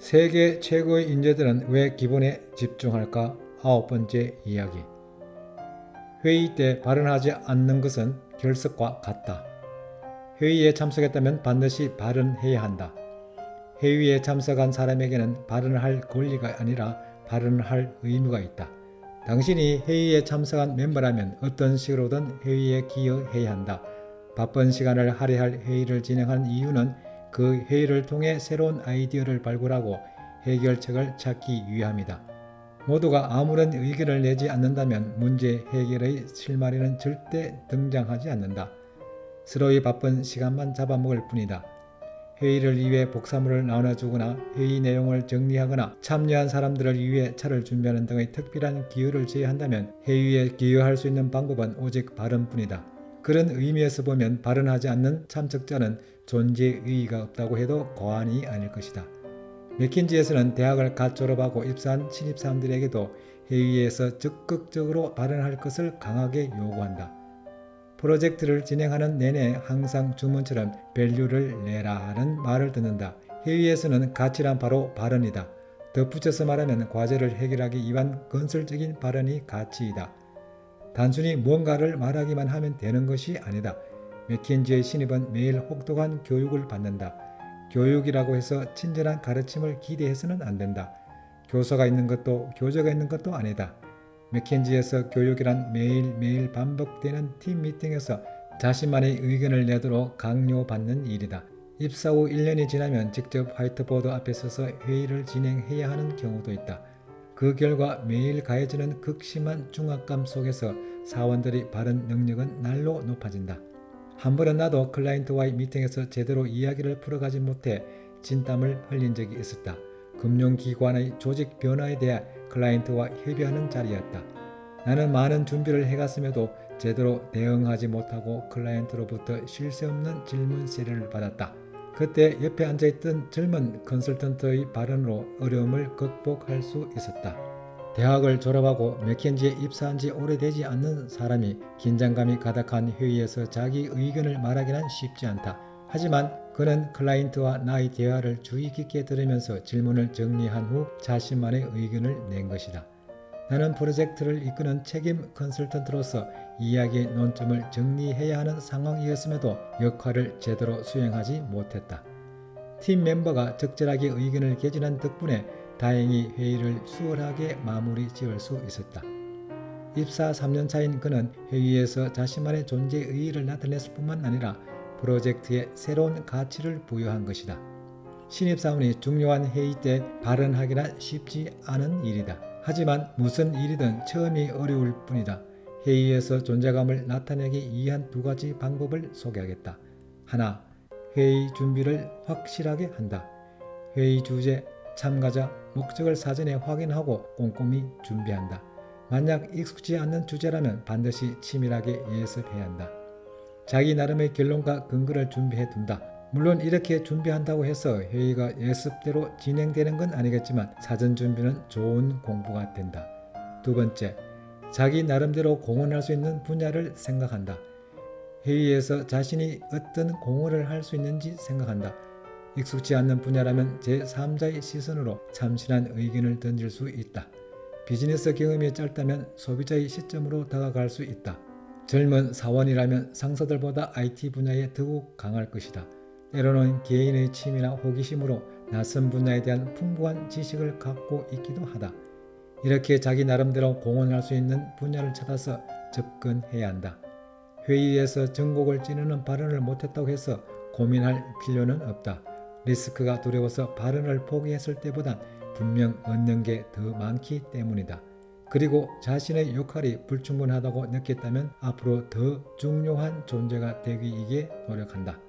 세계 최고의 인재들은 왜 기본에 집중할까? 아홉 번째 이야기. 회의 때 발언하지 않는 것은 결석과 같다. 회의에 참석했다면 반드시 발언해야 한다. 회의에 참석한 사람에게는 발언할 권리가 아니라 발언할 의무가 있다. 당신이 회의에 참석한 멤버라면 어떤 식으로든 회의에 기여해야 한다. 바쁜 시간을 할애할 회의를 진행하는 이유는 그 회의를 통해 새로운 아이디어를 발굴하고 해결책을 찾기 위함이다. 모두가 아무런 의견을 내지 않는다면 문제 해결의 실마리는 절대 등장하지 않는다. 서로의 바쁜 시간만 잡아먹을 뿐이다. 회의를 위해 복사물을 나눠주거나 회의 내용을 정리하거나 참여한 사람들을 위해 차를 준비하는 등의 특별한 기여를 제외한다면 회의에 기여할 수 있는 방법은 오직 발언뿐이다. 그런 의미에서 보면 발언하지 않는 참석자는 존재의 의의가 없다고 해도 과언이 아닐 것이다. 맥킨지에서는 대학을 갓 졸업하고 입사한 신입사원들에게도 회의에서 적극적으로 발언할 것을 강하게 요구한다. 프로젝트를 진행하는 내내 항상 주문처럼 밸류를 내라는 말을 듣는다. 회의에서는 가치란 바로 발언이다. 덧붙여서 말하면 과제를 해결하기 위한 건설적인 발언이 가치이다. 단순히 무언가를 말하기만 하면 되는 것이 아니다. 맥킨지의 신입은 매일 혹독한 교육을 받는다. 교육이라고 해서 친절한 가르침을 기대해서는 안 된다. 교서가 있는 것도 교재가 있는 것도 아니다. 맥켄지에서 교육이란 매일매일 반복되는 팀 미팅에서 자신만의 의견을 내도록 강요받는 일이다. 입사 후 1년이 지나면 직접 화이트보드 앞에 서서 회의를 진행해야 하는 경우도 있다. 그 결과 매일 가해지는 극심한 중압감 속에서 사원들의 발언 능력은 날로 높아진다. 한 번은 나도 클라이언트와의 미팅에서 제대로 이야기를 풀어가지 못해 진땀을 흘린 적이 있었다. 금융기관의 조직 변화에 대해 클라이언트와 협의하는 자리였다. 나는 많은 준비를 해갔음에도 제대로 대응하지 못하고 클라이언트로부터 쉴 새 없는 질문 세례를 받았다. 그때 옆에 앉아있던 젊은 컨설턴트의 발언으로 어려움을 극복할 수 있었다. 대학을 졸업하고 맥켄지에 입사한 지 오래되지 않는 사람이 긴장감이 가득한 회의에서 자기 의견을 말하기는 쉽지 않다. 하지만 그는 클라이언트와 나의 대화를 주의 깊게 들으면서 질문을 정리한 후 자신만의 의견을 낸 것이다. 나는 프로젝트를 이끄는 책임 컨설턴트로서 이야기의 논점을 정리해야 하는 상황이었음에도 역할을 제대로 수행하지 못했다. 팀 멤버가 적절하게 의견을 개진한 덕분에 다행히 회의를 수월하게 마무리 지을 수 있었다. 입사 3년 차인 그는 회의에서 자신만의 존재의 의의를 나타냈을 뿐만 아니라 프로젝트에 새로운 가치를 부여한 것이다. 신입사원이 중요한 회의 때 발언하기란 쉽지 않은 일이다. 하지만 무슨 일이든 처음이 어려울 뿐이다. 회의에서 존재감을 나타내기 위한 두 가지 방법을 소개하겠다. 하나, 회의 준비를 확실하게 한다. 회의 주제, 참가자, 목적을 사전에 확인하고 꼼꼼히 준비한다. 만약 익숙지 않는 주제라면 반드시 치밀하게 예습해야 한다. 자기 나름의 결론과 근거를 준비해 둔다. 물론 이렇게 준비한다고 해서 회의가 예습대로 진행되는 건 아니겠지만 사전 준비는 좋은 공부가 된다. 두 번째, 자기 나름대로 공헌할 수 있는 분야를 생각한다. 회의에서 자신이 어떤 공헌을 할 수 있는지 생각한다. 익숙지 않는 분야라면 제3자의 시선으로 참신한 의견을 던질 수 있다. 비즈니스 경험이 짧다면 소비자의 시점으로 다가갈 수 있다. 젊은 사원이라면 상사들보다 IT 분야에 더욱 강할 것이다. 때로는 개인의 취미나 호기심으로 낯선 분야에 대한 풍부한 지식을 갖고 있기도 하다. 이렇게 자기 나름대로 공헌할 수 있는 분야를 찾아서 접근해야 한다. 회의에서 전곡을 찌르는 발언을 못했다고 해서 고민할 필요는 없다. 리스크가 두려워서 발언을 포기했을 때보단 분명 얻는 게 더 많기 때문이다. 그리고 자신의 역할이 불충분하다고 느꼈다면 앞으로 더 중요한 존재가 되기 위해 노력한다.